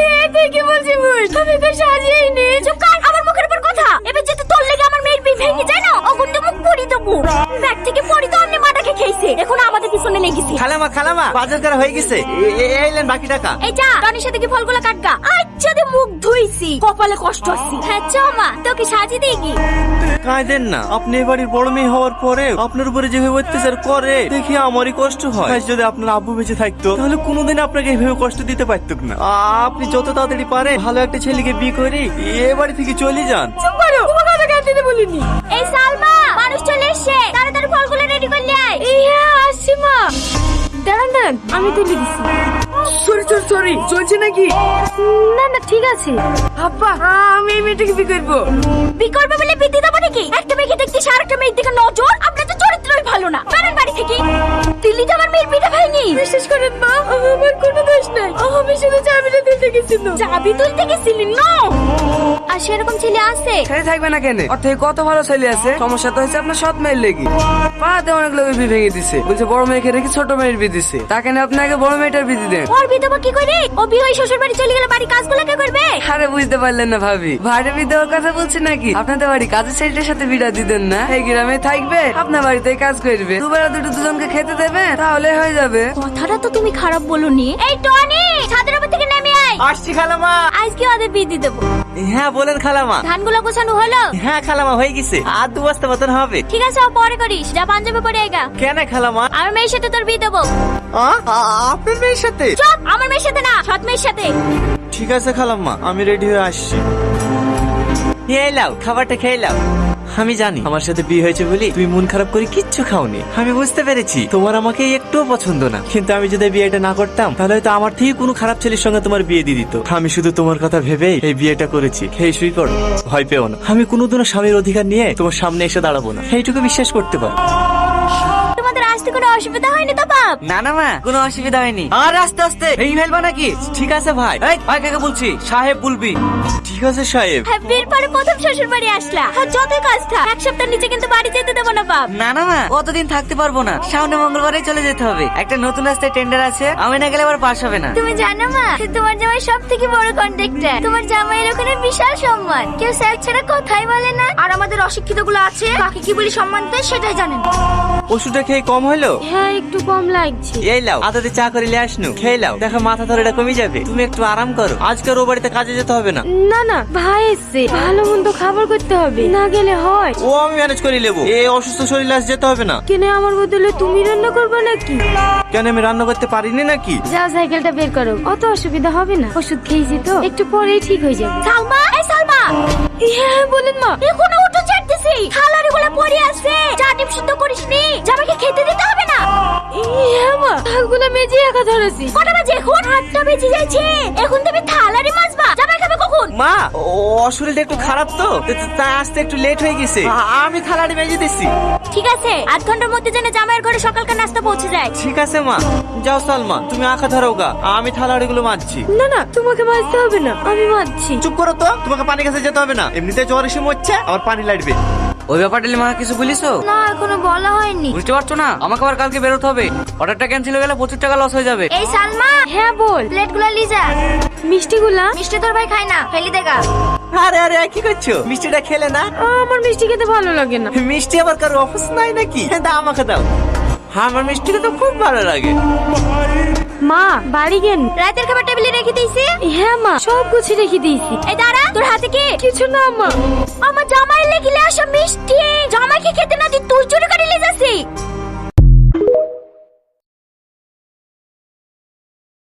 সাজাই তুই কি বলছিস আমি তো সাজিয়েই নি চুপ কর? আমার মুখের উপর কথা? এবার যেতে তোর লেগে আমার মেয়ের বিয়ে ভেঙে যায় না? অগুন তো মুখ পড়ি দেবো। খেয়েছে এখন আমাদের পিছনে লেগেছে। খালামা খালামা বাজার করা হয়ে গেছে। এইলেন বাকি টাকা। এই যা টনির সাথে কি ফলগুলো কাটগা? আচ্ছা দে মুখ ধুইছি। কপালে কষ্ট আছে। হ্যাঁ চ মা তোকে সাজিয়ে দিই কাঁদেন না। আপনি বাড়ির বড় মেয়ে হওয়ার পরে আপনার উপরে যেভাবে অত্যাচার করে দেখি আমারই কষ্ট হয়। যদি আপনার আব্বু বেঁচে থাকতো তাহলে কোনোদিন আপনাকে এইভাবে কষ্ট দিতে পারতুক না। আপনি যত তাড়াতাড়ি পারেন ভালো একটা ছেলেকে বিয়ে করে এ বাড়ি থেকে চলে যান। এই সালমা! মানুষ চলে এসে তাড়াতাড়ি ফলগুলো রেডি করলে আয়। ইয়া আসছি মা। দাঁড়ান দাঁড়ান আমি তুলে দিছি সরি সরি সরি চলছে নাকি? না না ঠিক আছে। আব্বা আমি এই মেয়েটাকে বিয়ে করব। বি করবে বলে বিদ্যে দেবো নাকি? একটা মেয়েকে দেখতে একটা মেয়ের দিকে নজর আপনার তো চরিত্রই ভালো না। বেরেন বাড়ি থেকে দিল্লি তো আমার মেয়ের বিটা ভাইনি বিশ্বাস করেন মা আমার কোনো দোষ নাই। আমি শুধু চাবিটা দিতে গেছিলাম। চাবি তুলতে গেছিলি? নো আর সেরকম ছেলে আছে? ছেলে থাকবে না কেন? ওর থেকে কত ভালো ছেলে আছে? সমস্যা তো হচ্ছে আপনার সৎ মেয়ের লেগে। পাড়াতে অনেক লোকের বিয়ে ভেঙে দিছে। বলছে বড় মেয়েকে রেখে ছোট মেয়ের বিয়ে দিছে। তাকে না আপনাকে বড় মেয়েটার বিয়ে দেন ওর কি করে? ও বিয়ে হয়ে শ্বশুর বাড়ি চলে গেলে বাড়ি কাজগুলো কে করবে? আরে বুঝতে পারলেন না ভাবি। কথা বলছি নাকি? আপনাদের বাড়ি কাজের ছেলেটার সাথে বিড়া দিতেন না? এই গ্রামে থাকবে আপনার বাড়িতে কাজ করবে। দুবেলা দুটো দুজনকে খেতে দেবে তাহলে হয়ে যাবে। কথাটা তো তুমি খারাপ বলনি। এই টনি ছাদের আয় আসছি খালামা। আজকে ওদের বিয়ে দিয়ে দেবো। হ্যাঁ বলেন খালামা। ধানগুলো গোছানো হলো? হ্যাঁ খালামা হয়ে গেছে। আর দু বস্তা মতন হবে। ঠিক আছে ও পরে করিস। যা পাঞ্জাবে পরে আয়গা কেন খালামা? আমার মেয়ের সাথে তোর বিয়ে দেবো। আপনার মেয়ের সাথে? চুপ! আমার মেয়ের সাথে না সৎ মেয়ের সাথে। ঠিক আছে খালাম্মা আমি রেডি হয়ে আসছি। এই লাও খাবারটা খেয়ে লাও আমি জানি। আমার সাথে বিয়ে হয়েছে বলে তুমি মন খারাপ করে কিচ্ছু খাওনি। আমি বুঝতে পেরেছি। তোমার আমাকে একটুও পছন্দ না। কিন্তু আমি যদি বিয়েটা না করতাম, তাহলে হয়তো আমার থেকে কোনো খারাপ ছেলের সঙ্গে তোমার বিয়ে দিয়ে দিত। আমি শুধু তোমার কথা ভেবে এই বিয়েটা করেছি। হে শুই করো ভয় পেও না। আমি কোনোদিনও স্বামীর অধিকার নিয়ে তোমার সামনে এসে দাঁড়াবো না। এইটুকু বিশ্বাস করতে পারো। কোনো অসুবিধা হয়নি তো বাপ? না না মা কোনো অসুবিধা হয়নি। আর আস্তে আস্তে এই ফেলবা নাকি ঠিক আছে ভাই। এই ভাই কাকে বলছি? সাহেব বলবি। ঠিক আছে সাহেব। হ্যাঁ বিয়ের পরে প্রথম শ্বশুর বাড়ি আসলা। আর যতই কাজ থাক এক সপ্তাহ নিচে কিন্তু বাড়ি যেতে দেবো না বাপ। না না মা কতদিন থাকতে পারব না। সামনে মঙ্গলবারে চলে যেতে হবে। একটা নতুন রাস্তায় টেন্ডার আছে আমি না গেলে আবার পাস হবে না। তুমি জানো মা তোমার জামাই সব থেকে বড় কন্ট্রাক্টর তোমার জামাইয়ের ওখানে বিশাল সম্মান। কেউ স্যার ছাড়া কথাই বলে না। আর আমাদের অশিক্ষিতগুলো আছে বাকি কি বলি সম্মান দেয় সেটাই জানেন। ওষুধটা খেয়ে কম হলো হ্যাঁ একটু কম লাগছে। এই লাও আদাতে চা করে নিয়ে আসনু। খেয়ে লাও দেখো মাথা ধরে এটা কমে যাবে। তুমি একটু আরাম করো। আজকের ও বাড়িতে কাজে যেতে হবে না। না না ভাই এসছে। ভালো মন্দ খাবার করতে হবে। না গেলে হয়। ও আমি ম্যানেজ করে নেব। এই অসুস্থ শরীর আজ যেতে হবে না। কেন আমার বদলে তুমি রান্না করবে নাকি? কেন আমি রান্না করতে পারিনি নাকি? যাও সাইকেলটা বের করো। অত অসুবিধা হবে না। ওষুধ খেয়েছি তো। একটু পরেই ঠিক হয়ে যাবে। সালমা এই সালমা! হ্যাঁ বলেন মা। এখনও উঠো চাটতেছি থালারগুলো পড়ে আছে। চা টিপ শুদ্ধ করিসনি। জামাইকে মেজে একা ধরেছি। কটা বাজে এখন? আটটা বেজে যাচ্ছে। এখন তুমি থালারে জামাই খাবে কখন? মা ও শরীরটা একটু খারাপ তো তাই আসতে একটু লেট হয়ে গেছে। আমি মেজে দিচ্ছি ঠিক আছে আধ ঘণ্টার মধ্যে যেন জামাইয়ের ঘরে সকালকার নাস্তা পৌঁছে যায়। ঠিক আছে মা। যাও সালমা তুমি আঁকা ধরো গা আমি থালাড়ি গুলো মাজছি। না না তোমাকে মাজতে হবে না আমি মাজছি। চুপ করো তো তোমাকে পানি কাছে যেতে হবে না। এমনিতে জ্বর এসে মরছে আবার পানি লাগবে। ওই ব্যাপারটা মা কিছু বলিস? না এখনও বলা হয়নি। বুঝতে পারছ না? আমাকে আবার কালকে বেরোতে হবে। অর্ডারটা ক্যান্সেল হয়ে গেলে প্রচুর টাকা লস হয়ে যাবে। এই সালমা! হ্যাঁ বল। প্লেটগুলো লিজা মিষ্টিগুলা? মিষ্টি তোর ভাই খায় না ফেলি দেখা আরে আরে কি করছ? মিষ্টিটা খেলে না? আমার মিষ্টি খেতে ভালো লাগে না। মিষ্টি আবার কারও অফিস নাই নাকি? দাও আমাকে দাও। হ্যাঁ আমার মিষ্টিটা তো খুব ভালো লাগে। মা বাড়ি গেন রাতের খাবার টেবিলে রেখে দিয়েছি? হ্যাঁ মা সব গুছিয়ে রেখে দিয়েছি। এই দাঁড়া তোর হাতে কি? কিছু না মা। আমার জামাই লেগে আসা মিষ্টি।